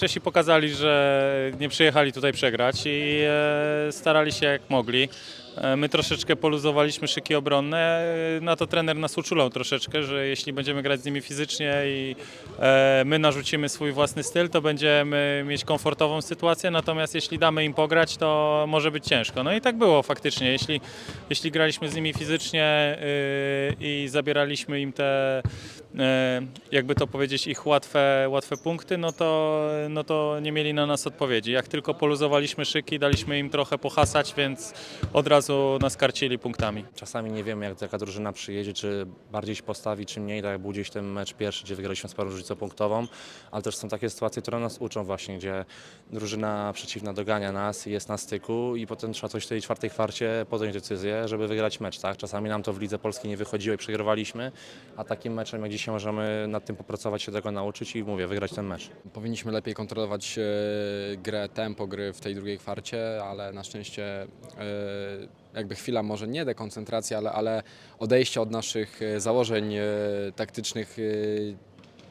Czesi pokazali, że nie przyjechali tutaj przegrać i e, starali się jak mogli. E, My troszeczkę poluzowaliśmy szyki obronne, e, na to trener nas uczulał troszeczkę, że jeśli będziemy grać z nimi fizycznie i e, my narzucimy swój własny styl, to będziemy mieć komfortową sytuację, natomiast jeśli damy im pograć, to może być ciężko. No i tak było faktycznie, jeśli, jeśli graliśmy z nimi fizycznie y, i zabieraliśmy im te, jakby to powiedzieć, ich łatwe, łatwe punkty, no to, no to nie mieli na nas odpowiedzi. Jak tylko poluzowaliśmy szyki, daliśmy im trochę pohasać, więc od razu nas karcili punktami. Czasami nie wiemy, jak taka drużyna przyjedzie, czy bardziej się postawi, czy mniej. Tak jak był gdzieś ten mecz pierwszy, gdzie wygraliśmy sporą różnicą punktową, ale też są takie sytuacje, które nas uczą właśnie, gdzie drużyna przeciwna dogania nas i jest na styku i potem trzeba coś w tej czwartej kwarcie podjąć decyzję, żeby wygrać mecz. Tak? Czasami nam to w lidze polskiej nie wychodziło i przegrywaliśmy, a takim meczem jak dzisiaj możemy nad tym popracować, się tego nauczyć i mówię, wygrać ten mecz. Powinniśmy lepiej kontrolować e, grę, tempo gry w tej drugiej kwarcie, ale na szczęście e, jakby chwila może nie dekoncentracji, ale, ale odejście od naszych e, założeń e, taktycznych e,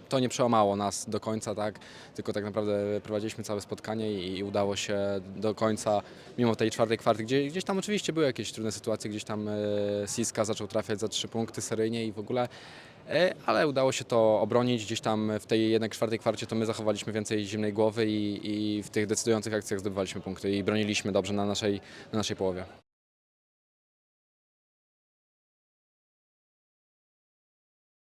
to nie przełamało nas do końca, tak? Tylko tak naprawdę prowadziliśmy całe spotkanie i, i udało się do końca, mimo tej czwartej kwarty, gdzie gdzieś tam oczywiście były jakieś trudne sytuacje, gdzieś tam Siska zaczął trafiać za trzy punkty seryjnie i w ogóle ale udało się to obronić. Gdzieś tam w tej jednak czwartej kwarcie to my zachowaliśmy więcej zimnej głowy i, i w tych decydujących akcjach zdobywaliśmy punkty i broniliśmy dobrze na naszej, na naszej połowie.